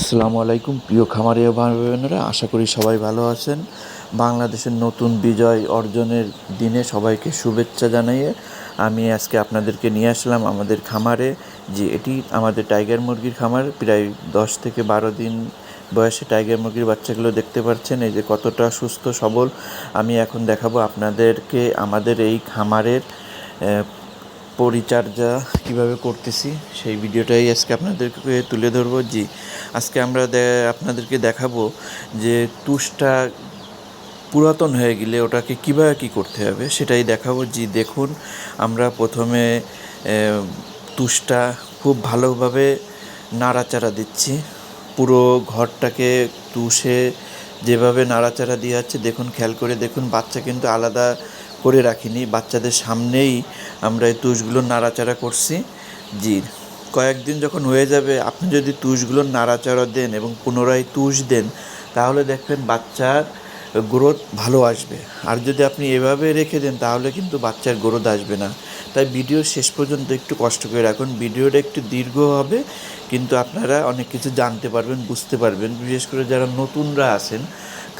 আসসালামু আলাইকুম। প্রিয় খামারি ভাই বোনেরা আশা করি সবাই ভালো আছেন। বাংলাদেশের নতুন বিজয় অর্জনের দিনে সবাইকে শুভেচ্ছা জানিয়ে আমি আজকে আপনাদেরকে নিয়ে আসলাম আমাদের খামারে, যে এটি আমাদের টাইগার মুরগির খামার। প্রায় দশ থেকে বারো দিন বয়সে টাইগার মুরগির বাচ্চাগুলো দেখতে পাচ্ছেন, এই যে কতটা সুস্থ সবল। আমি এখন দেখাবো আপনাদেরকে আমাদের এই খামারের পরিচর্যা কীভাবে করতেছি, সেই ভিডিওটাই আজকে আপনাদেরকে তুলে ধরবো। জি, আজকে আমরা আপনাদেরকে দেখাবো যে তুষটা পুরাতন হয়ে গেলে ওটাকে কীভাবে কী করতে হবে, সেটাই দেখাবো। জি, দেখুন, আমরা প্রথমে তুষটা খুব ভালোভাবে নাড়াচাড়া দিচ্ছি। পুরো ঘরটাকে তুষে যেভাবে নাড়াচাড়া দিয়ে যাচ্ছে, দেখুন, খেয়াল করে দেখুন, বাচ্চা কিন্তু আলাদা করে রাখিনি। বাচ্চাদের সামনেই আমরা এই তুষগুলো নাড়াচাড়া করছি। জি, কয়েকদিন যখন হয়ে যাবে, আপনি যদি তুষগুলো নাড়াচাড়া দেন এবং পুনরায় তুষ দেন, তাহলে দেখবেন বাচ্চার গ্রোথ ভালো আসবে। আর যদি আপনি এভাবে রেখে দেন, তাহলে কিন্তু বাচ্চার গ্রোথ আসবে না। তাই ভিডিও শেষ পর্যন্ত একটু কষ্ট করে রাখুন। ভিডিওটা একটু দীর্ঘ হবে, কিন্তু আপনারা অনেক কিছু জানতে পারবেন, বুঝতে পারবেন। বিশেষ করে যারা নতুনরা আছেন,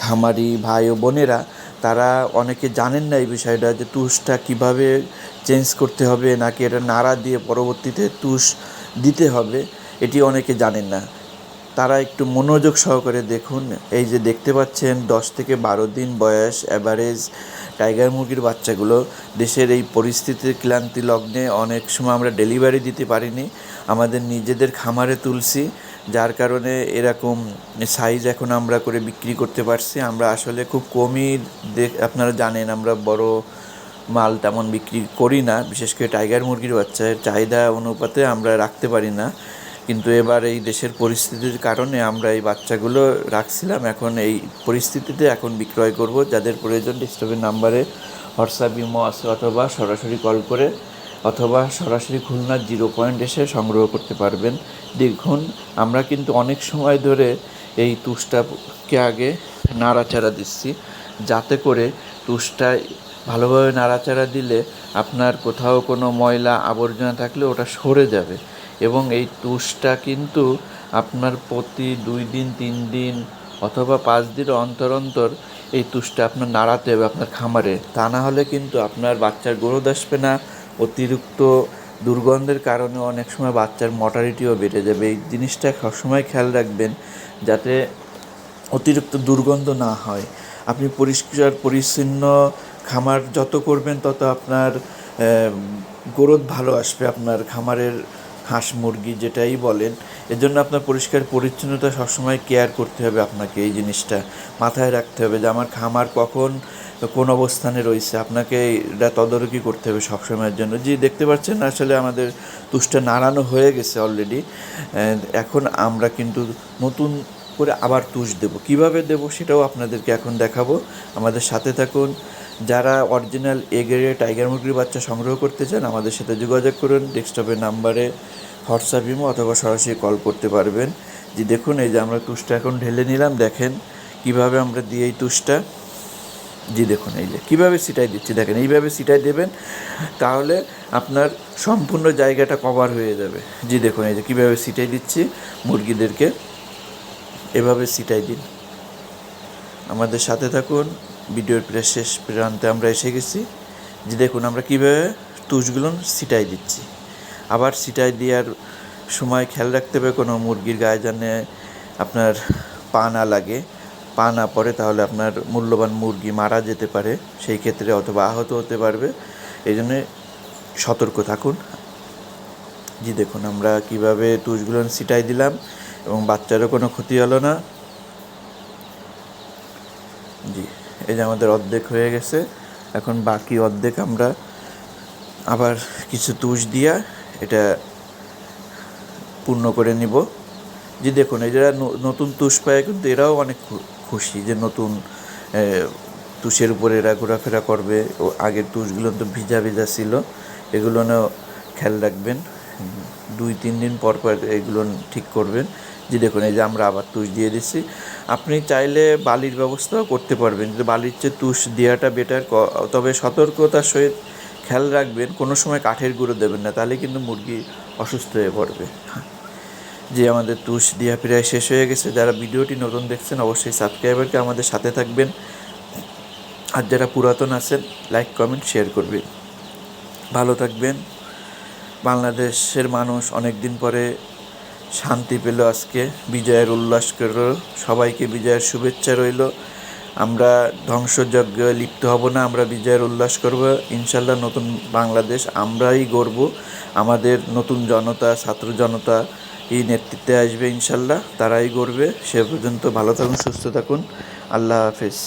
খামারি ভাই ও বোনেরা তারা অনেকে জানেন না এই বিষয়টা যে তুষটা কীভাবে চেঞ্জ করতে হবে, নাকি এটা নাড়া দিয়ে পরবর্তীতে তুষ দিতে হবে, এটি অনেকে জানেন না। তারা একটু মনোযোগ সহকারে দেখুন। এই যে দেখতে পাচ্ছেন, দশ থেকে বারো দিন বয়স অ্যাভারেজ টাইগার মুরগির বাচ্চাগুলো। দেশের এই পরিস্থিতির ক্লান্তি লগ্নে অনেক সময় আমরা ডেলিভারি দিতে পারিনি। আমাদের নিজেদের খামারে তুলছি। যার কারণে এরকম সাইজ এখন আমরা করে বিক্রি করতে পারছি। আমরা আসলে খুব কমই আপনারা জানেন আমরা বড় মাল তেমন বিক্রি করি না। বিশেষ করে টাইগার মুরগির বাচ্চার চাহিদা অনুপাতে আমরা রাখতে পারি না। কিন্তু এবার এই দেশের পরিস্থিতির কারণে আমরা এই বাচ্চাগুলো রাখছিলাম। এখন এই পরিস্থিতিতে এখন বিক্রয় করব। যাদের প্রয়োজন ডিস্টার্বের নাম্বারে হোয়াটসঅ্যাপ ইমো আছে অথবা সরাসরি কল করে অথবা সরাসরি খুলনার জিরো পয়েন্ট এসে সংগ্রহ করতে পারবেন। দেখুন, আমরা কিন্তু অনেক সময় ধরে এই তুষটাকে আগে নাড়াচাড়া দিচ্ছি, যাতে করে তুষটা ভালোভাবে নাড়াচাড়া দিলে আপনার কোথাও কোনো ময়লা আবর্জনা থাকলে ওটা সরে যাবে এবং এই তুষটা কিন্তু আপনার প্রতি দুই দিন, তিন দিন অথবা পাঁচ দিন অন্তর অন্তর এই তুষটা আপনার নাড়াতে হবে আপনার খামারে। তা না হলে কিন্তু আপনার বাচ্চার গ্রোথ আসবে না অতিরিক্ত দুর্গন্ধের কারণে অনেক সময় বাচ্চার মর্টালিটিও বেড়ে যাবে। এই জিনিসটা সবসময় খেয়াল রাখবেন যাতে অতিরিক্ত দুর্গন্ধ না হয়। আপনি পরিষ্কার, পরিচ্ছন্ন খামার যত করবেন, তত আপনার গ্রোথ ভালো আসবে। আপনার খামারের হাঁস মুরগি যেটাই বলেন, এজন্য আপনার পরিষ্কার, পরিচ্ছন্নতা সবসময় কেয়ার করতে হবে আপনাকে এই জিনিসটা। মাথায় রাখতে হবে যে আমার খামার কখন কোন অবস্থানে রয়েছে? আপনাকে এটা তদারকি করতে হবে সবসময়ের জন্য। জি, দেখতে পাচ্ছেন, আসলে আমাদের তুষটা নাড়ানো হয়ে গেছে অলরেডি এখন আমরা কিন্তু নতুন করে আবার তুষ দেবো। কীভাবে দেবো সেটাও আপনাদেরকে এখন দেখাবো। আমাদের সাথে থাকুন। যারা অরিজিনাল এগেরে টাইগার মুরগির বাচ্চা সংগ্রহ করতে চান, আমাদের সাথে যোগাযোগ করুন। ডেস্কটপের নাম্বারে হোয়াটসঅ্যাপ ইমো অথবা সরাসরি কল করতে পারবেন। যে দেখুন, এই যে আমরা তুষটা এখন ঢেলে নিলাম, দেখেন কীভাবে আমরা দিই এই তুষটা। জি, দেখুন, এই যে, কীভাবে সিটাই দিচ্ছি? দেখেন, এইভাবে সিটাই দেবেন, তাহলে আপনার সম্পূর্ণ জায়গাটা কভার হয়ে যাবে। জি, দেখুন, এই যে, কীভাবে সিটাই দিচ্ছি, মুরগিদেরকে এভাবে সিটাই দিন। আমাদের সাথে থাকুন, ভিডিওর প্রায় শেষ প্রান্তে আমরা এসে গেছি। যে দেখুন, আমরা কীভাবে তুষগুলো সিটাই দিচ্ছি। আবার সিটাই দেওয়ার সময় খেয়াল রাখতে হবে, কোনো মুরগির গায়ে জানে আপনার পা না লাগে। পা না পড়ে তাহলে আপনার মূল্যবান মুরগি মারা যেতে পারে, সেই ক্ষেত্রে অথবা আহত হতে পারবে। এই জন্যে সতর্ক থাকুন। জি, দেখুন, আমরা কীভাবে তুষগুলো সিটাই দিলাম এবং বাচ্চারও কোনো ক্ষতি হলো না। জি, এই যে আমাদের অর্ধেক হয়ে গেছে। এখন বাকি অর্ধেক আমরা আবার কিছু তুষ দিয়া এটা পূর্ণ করে নিব। যে দেখুন, এই যারা নতুন তুষ পায় কিন্তু এরাও অনেক খুশি যে নতুন তুষের উপরে এরা ঘোরাফেরা করবে। ও আগের তুষগুলো তো ভিজা ভিজা ছিল, এগুলো খেয়াল রাখবেন। দুই, তিন দিন পর পর এগুলো ঠিক করবেন। যে দেখুন, এই যে আমরা আবার তুষ দিয়ে দিচ্ছি। আপনি চাইলে বালির ব্যবস্থাও করতে পারবেন। কিন্তু বালির চেয়ে তুষ দেওয়াটা বেটার তবে সতর্কতার সহিত খেয়াল রাখবেন। কোনো সময় কাঠের গুঁড়ো দেবেন না, তাহলে কিন্তু মুরগি অসুস্থ হয়ে পড়বে। যে আমাদের তুষ দিয়া প্রায় শেষ হয়ে গেছে। যারা ভিডিওটি নতুন দেখছেন, অবশ্যই সাবস্ক্রাইবারকে আমাদের সাথে থাকবেন। আর যারা পুরাতন আছেন লাইক কমেন্ট শেয়ার করবেন। ভালো থাকবেন। বাংলাদেশের মানুষ অনেক দিন পরে শান্তি পেল আজকে। বিজয়ের উল্লাস করল। সবাইকে বিজয়ের শুভেচ্ছা রইল। আমরা ধ্বংসযজ্ঞে লিপ্ত হব না, আমরা বিজয়ের উল্লাস করব। ইনশাল্লাহ নতুন বাংলাদেশ আমরাই গর্ব আমাদের নতুন জনতা, ছাত্র জনতা এই নেতৃত্বে আসবে ইনশাল্লাহ তারাই গড়বে। সে পর্যন্ত ভালো থাকুন সুস্থ থাকুন। আল্লাহ হাফেজ।